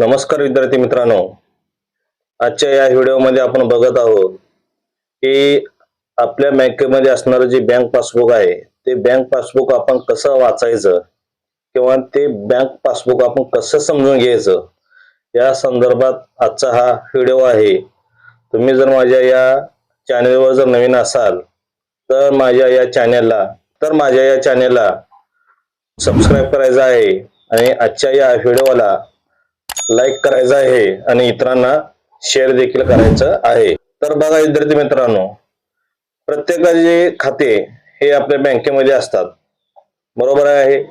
नमस्कार विद्यार्थी मित्रांनो. आजच्या या व्हिडिओमध्ये आपण बघत आहोत की आपल्या बँकेमध्ये असणारं जे बँक पासबुक आहे ते बँक पासबुक आपण कसं वाचायचं किंवा ते बँक पासबुक आपण कसं समजून घ्यायचं या संदर्भात आजचा हा व्हिडिओ आहे. तुम्ही जर माझ्या या चॅनेलवर जर नवीन असाल तर माझ्या या चॅनेलला तर माझ्या या चॅनेलला सबस्क्राईब करायचं आहे आणि आजच्या या व्हिडिओला लाईक करायचं आहे आणि इतरांना शेअर देखील करायचं आहे. तर बघा विद्यार्थी मित्रांनो प्रत्येकाचे खाते हे आपल्या बँकेमध्ये असतात. बरोबर आहे?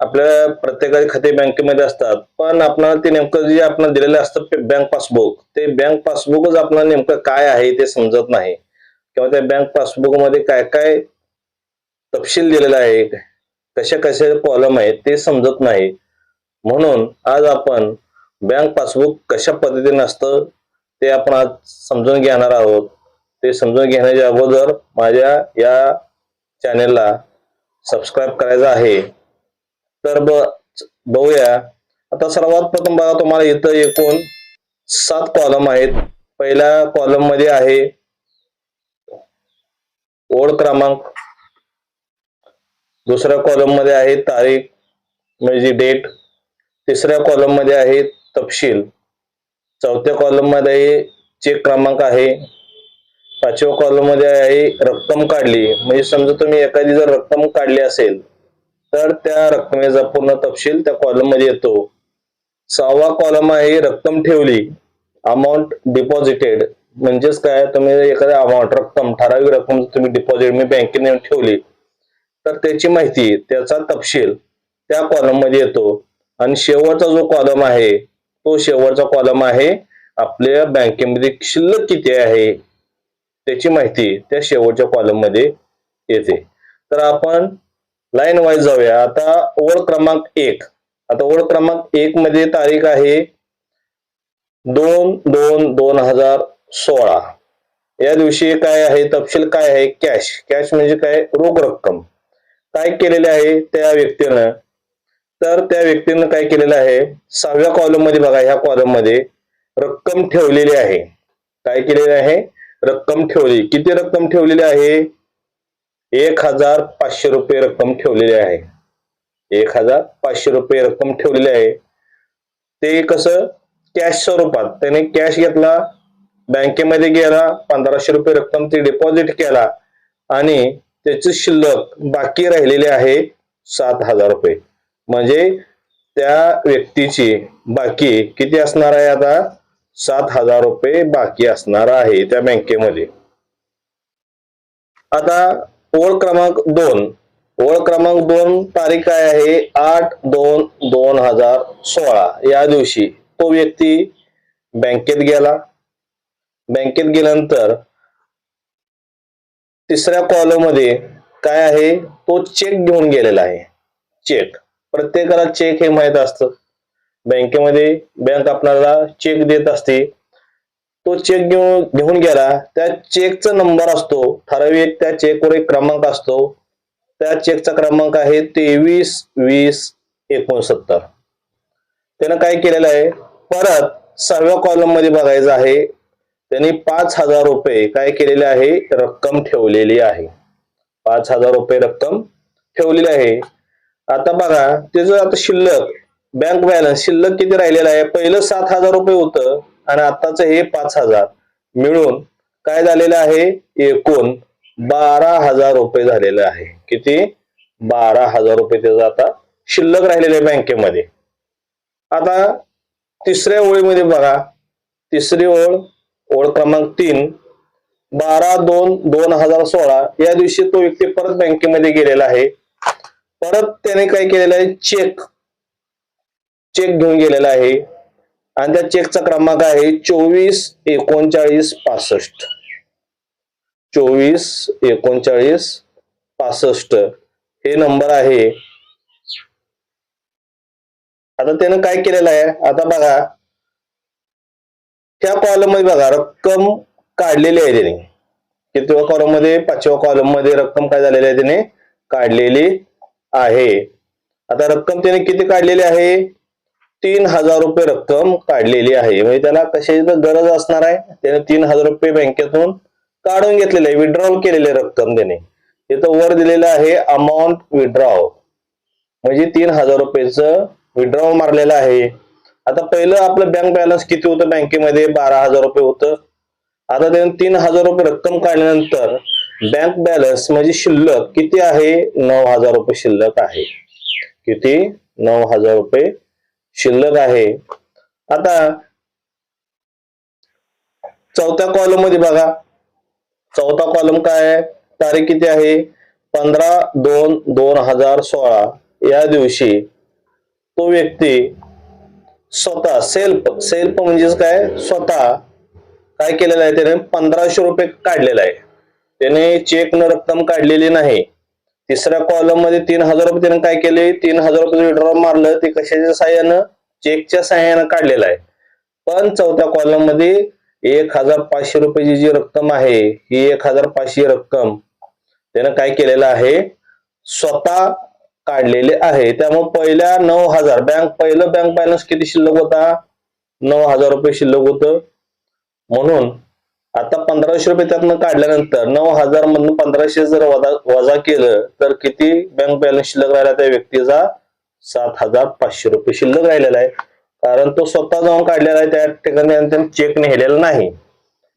आपल्या प्रत्येकाचे खाते बँकेमध्ये असतात. पण आपणाला ते नेमकं जे आपण दिलेलं असतं बँक पासबुक ते बँक पासबुकच आपल्याला नेमकं काय आहे ते समजत नाही. किंवा त्या बँक पासबुकमध्ये काय काय तपशील दिलेला आहे कशा कशा कॉलम आहेत ते समजत नाही. म्हणून आज आपण बँक पासबुक कशा पद्धतीने असतं ते आपण आज समजून घेणार आहोत. ते समजून घेण्याच्या अगोदर माझ्या या चॅनेलला सबस्क्राईब करायचं आहे. तर ब बघूया. आता सर्वात प्रथम बघा तुम्हाला इथं एकूण सात कॉलम आहेत. पहिल्या कॉलममध्ये आहे ओढ क्रमांक. दुसऱ्या कॉलममध्ये आहे तारीख म्हणजे डेट तिसऱ्या कॉलममध्ये आहेत तपशील. चौथ्या कॉलममध्ये चेक क्रमांक आहे. पाचव्या कॉलममध्ये आहे रक्कम काढली. म्हणजे समजा तुम्ही एखादी जर रक्कम काढली असेल तर त्या रकमेचा पूर्ण तपशील त्या कॉलममध्ये येतो. सहावा कॉलम आहे रक्कम ठेवली. अमाऊंट डिपॉझिटेड म्हणजेच काय? तुम्ही एखाद्या अमाऊंट रक्कम ठराविक रक्कम तुम्ही डिपॉझिट मी बँकेने ठेवली. तर त्याची माहिती त्याचा तपशील त्या कॉलममध्ये येतो. आणि शेवटचा जो कॉलम आहे तो शेवटचा कॉलम आहे. आपल्या बँकेमध्ये शिल्लक किती आहे? त्याची माहिती त्या शेवटच्या कॉलममध्ये येते. तर आपण लाईन वाईज जाऊया. आता ओळ क्रमांक एक. आता ओळ क्रमांक एक मध्ये तारीख आहे दोन दोन दोन हजार सोळा. या दिवशी काय आहे? तपशील काय आहे? कॅश कॅश म्हणजे काय? रोख रक्कम. काय केलेले आहे? त्या व्यक्तीनं तर त्या व्यक्तीनं काय केलेलं आहे? सहाव्या कॉलममध्ये बघा ह्या कॉलममध्ये रक्कम ठेवलेली आहे. काय केलेले आहे? रक्कम ठेवली. किती रक्कम ठेवलेली आहे? एक हजार पाचशे रुपये रक्कम ठेवलेली आहे. एक हजार पाचशे रुपये रक्कम ठेवलेली आहे. ते कसं? कॅश स्वरूपात. त्याने कॅश घेतला बँकेमध्ये गेला पंधराशे रुपये रक्कम ते डिपॉझिट केला आणि त्याची शिल्लक बाकी राहिलेली आहे सात हजार रुपये. म्हणजे त्या व्यक्तीची बाकी किती असणार आहे आता? सात हजार रुपये बाकी असणार आहे त्या बँकेमध्ये. आता ओळ क्रमांक दोन. ओळ क्रमांक दोन तारीख काय आहे? आठ दोन दोन हजार सोळा. या दिवशी तो व्यक्ती बँकेत गेला. बँकेत गेल्यानंतर तिसऱ्या कॉलममध्ये काय आहे? तो चेक घेऊन गेलेला आहे. चेक प्रत्येकाला चेक हे माहीत असतं. बँकेमध्ये बँक आपल्याला चेक देत असते. तो चेक घेऊन घेऊन गेला त्या चेकचा नंबर असतो. ठराविक त्या चेकवर एक क्रमांक असतो. त्या चेकचा क्रमांक आहे तेवीस वीस एकोणसत्तर. त्यानं काय केलेलं आहे? परत सहाव्या कॉलममध्ये बघायचं आहे. त्यांनी पाच हजार रुपये काय केलेले आहे? रक्कम ठेवलेली आहे. पाच हजार रुपये रक्कम ठेवलेली आहे. आता बघा त्याचं आता शिल्लक बँक बॅलन्स शिल्लक किती राहिलेलं आहे? पहिलं सात हजार रुपये होतं आणि आताच हे पाच हजार. मिळून काय झालेलं आहे? एकूण बारा हजार रुपये झालेलं आहे. किती? बारा हजार रुपये त्याचं आता शिल्लक राहिलेलं आहे बँकेमध्ये. आता तिसऱ्या ओळीमध्ये बघा. तिसरी ओळ ओळ क्रमांक तीन बारा दोन दोन हजार सोळा. या दिवशी तो व्यक्ती परत बँकेमध्ये गेलेला आहे. परत त्याने काय केलेलं आहे? चेक चेक घेऊन गेलेला आहे. आणि त्या चेकचा क्रमांक आहे चोवीस एकोणचाळीस पासष्ट. चोवीस एकोणचाळीस पासष्ट. हे नंबर आहे. आता त्यानं काय केलेलं आहे? आता बघा. त्या कॉलममध्ये बघा रक्कम काढलेली आहे त्याने. कितव्या कॉलममध्ये? पाचव्या कॉलममध्ये रक्कम काय झालेली आहे त्याने? काढलेली आहे. आता रक्कम त्याने किती काढलेली आहे? तीन हजार रुपये रक्कम काढलेली आहे. म्हणजे त्याला कशाची तर गरज असणार आहे? त्याने तीन हजार रुपये बँकेतून काढून घेतलेले आहे. विड्रॉल केलेले रक्कम त्याने. इथं वर दिलेलं आहे अमाऊंट विड्रॉ म्हणजे तीन हजार रुपयेचं विड्रॉ मारलेलं आहे. आता पहिलं आपलं बँक बॅलन्स किती होतं बँकेमध्ये बारा हजार रुपये होतं. आता त्याने तीन हजार रुपये रक्कम काढल्यानंतर बँक बॅलन्स म्हणजे शिल्लक किती आहे? नऊ हजार रुपये शिल्लक आहे. किती? नऊ हजार रुपये शिल्लक आहे. आता चौथ्या कॉलममध्ये बघा. चौथा कॉलम काय आहे? तारीख किती आहे? पंधरा दोन दोन हजार सोळा. या दिवशी तो व्यक्ती स्वतः सेल्फ सेल्फ म्हणजेच काय? स्वतः काय केलेलं आहे त्याने? पंधराशे रुपये काढलेला आहे. त्याने चेक न रक्कम काढलेली नाही. तिसऱ्या कॉलममध्ये तीन हजार रुपये त्याने काय केले? तीन हजार रुपये विड्रॉ मारलं. ते कशाच्या सहाय्यानं चेकच्या सहाय्यानं काढलेलं आहे. पण चौथ्या कॉलममध्ये एक हजार पाचशे रुपयाची जी रक्कम आहे ही एक हजार पाचशे रक्कम त्यानं काय केलेलं आहे? स्वतः काढलेले आहे. त्यामुळे पहिल्या नऊ हजार बँक पहिलं बँक बॅलन्स किती शिल्लक होता? नऊ हजार रुपये शिल्लक होत. म्हणून आता पंधराशे रुपये त्यातनं काढल्यानंतर नऊ हजार मधून पंधराशे जर वजा वजा केलं तर किती बँक बॅलन्स शिल्लक राहिला त्या व्यक्तीचा? सात हजार पाचशे रुपये शिल्लक राहिलेला आहे. कारण तो स्वतः जाऊन काढलेला आहे त्या ठिकाणी चेक नेलेला नाही.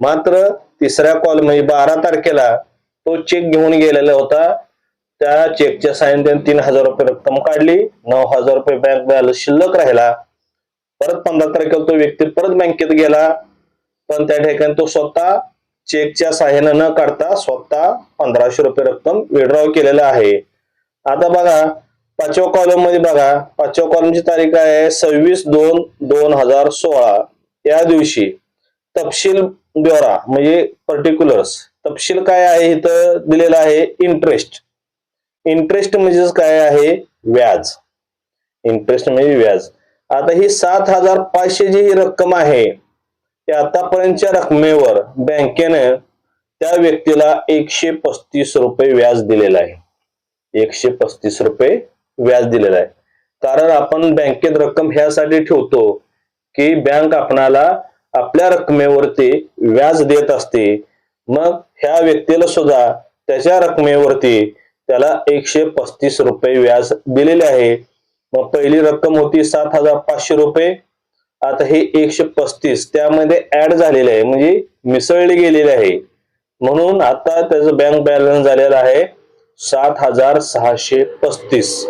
मात्र तिसऱ्या कॉल म्हणजे बारा तारखेला तो चेक घेऊन गेलेला होता. त्या चेकच्या साह्याने त्याने तीन हजार रुपये रक्कम काढली. नऊ हजार रुपये बँक बॅलन्स शिल्लक राहिला. परत पंधरा तारखेला तो व्यक्ती परत बँकेत गेला. पण त्या ठिकाणी तो स्वतः चेकच्या सहाय्यानं न काढता स्वतः पंधराशे रुपये रक्कम विड्रॉ केलेला आहे. आता बघा पाचव्या कॉलममध्ये बघा. पाचव्या कॉलमची तारीख आहे सव्वीस दोन दोन हजार सोळा. या दिवशी तपशील ब्युरा म्हणजे पर्टिक्युलर्स तपशील काय आहे इथं दिलेलं आहे? इंटरेस्ट इंटरेस्ट म्हणजेच काय आहे? व्याज. इंटरेस्ट म्हणजे व्याज. आता ही सात हजार पाचशे जी ही रक्कम आहे ते आतापर्यंतच्या रकमेवर बँकेनं त्या व्यक्तीला एकशे पस्तीस रुपये व्याज दिलेलं आहे. एकशे पस्तीस रुपये व्याज दिलेलं आहे. कारण आपण बँकेत रक्कम ह्यासाठी ठेवतो की बँक आपणाला आपल्या रकमेवरती व्याज देत असते. मग ह्या व्यक्तीला सुद्धा त्याच्या रकमेवरती त्याला एकशे पस्तीस रुपये व्याज दिलेले आहे. मग पहिली रक्कम होती सात हजार पाचशे रुपये. आता हे एकशे पस्तीस त्यामध्ये ऍड झालेले आहे म्हणजे मिसळले गेलेले आहे. म्हणून आता त्याचं बँक बॅलन्स झालेला आहे सात हजार सहाशे पस्तीस.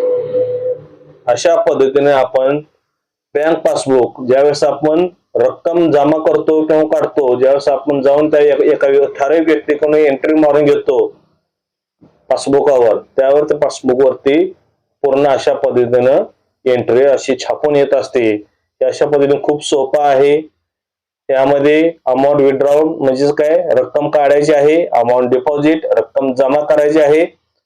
अशा पद्धतीने आपण बँक पासबुक ज्यावेळेस आपण रक्कम जमा करतो किंवा काढतो ज्यावेळेस आपण जाऊन त्या एका ठराविक व्यक्तीकडून एंट्री मारून घेतो पासबुकावर त्यावर त्या पासबुक वरती पूर्ण अशा पद्धतीनं एंट्री अशी छापून येत असते. अशा पद्धतीने खूप सोपं आहे. त्यामध्ये अमाऊंट विड्रॉल म्हणजेच काय? रक्कम काढायची आहे. अमाऊंट डिपॉझिट रक्कम जमा करायची आहे.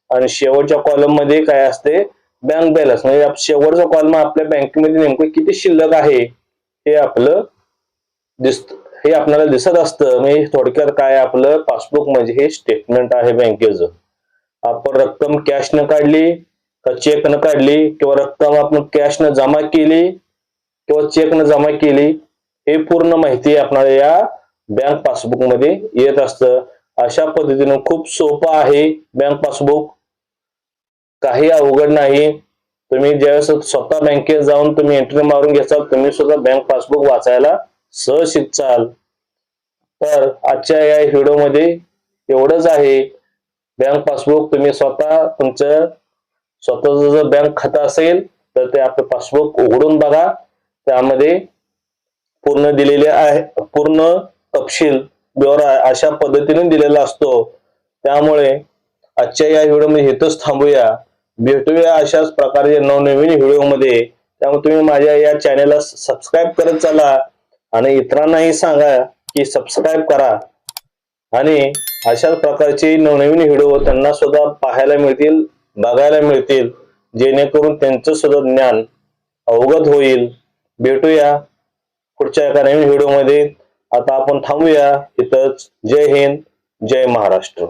आणि शेवटच्या कॉलममध्ये काय असते? बँक बॅलन्स म्हणजे शेवटचा कॉलम आपल्या बँकेमध्ये नेमकं किती शिल्लक आहे? हे आपलं दिसत हे आपल्याला दिसत असतं. म्हणजे थोडक्यात काय आपलं पासबुक म्हणजे हे स्टेटमेंट आहे बँकेचं आपण रक्कम कॅश न काढली का चेक न काढली किंवा रक्कम आपण कॅश न जमा केली किंवा चेक न जमा केली हे पूर्ण माहिती आपणाला या बँक पासबुकमध्ये येत असतं. अशा पद्धतीनं खूप सोपं आहे बँक पासबुक काही अवघड नाही. तुम्ही ज्यावेळेस स्वतः बँकेत जाऊन तुम्ही एंट्री मारून घ्याल तुम्ही सुद्धा बँक पासबुक वाचायला सहज शिकचाल तर आजच्या या व्हिडिओमध्ये एवढंच आहे. बँक पासबुक तुम्ही स्वतः तुमचं स्वतःचं जर बँक खातं असेल तर ते आपलं पासबुक उघडून बघा. त्यामध्ये पूर्ण दिलेले आहे पूर्ण तपशील ब्युरा अशा पद्धतीने दिलेला असतो. त्यामुळे आजच्या या व्हिडिओमध्ये हेतच थांबूया. भेटूया अशाच प्रकारचे नवनवीन व्हिडिओमध्ये त्यामुळे तुम्ही माझ्या या चॅनेलला सबस्क्राईब करत चला आणि इतरांनाही सांगा की सबस्क्राईब करा. आणि अशाच प्रकारचे नवनवीन व्हिडिओ त्यांना सुद्धा पाहायला मिळतील बघायला मिळतील. जेणेकरून त्यांचं सुद्धा ज्ञान अवगत होईल. भेटूया पुढच्या एका नवीन व्हिडिओमध्ये आता आपण थांबूया. इथंच जय हिंद जय महाराष्ट्र.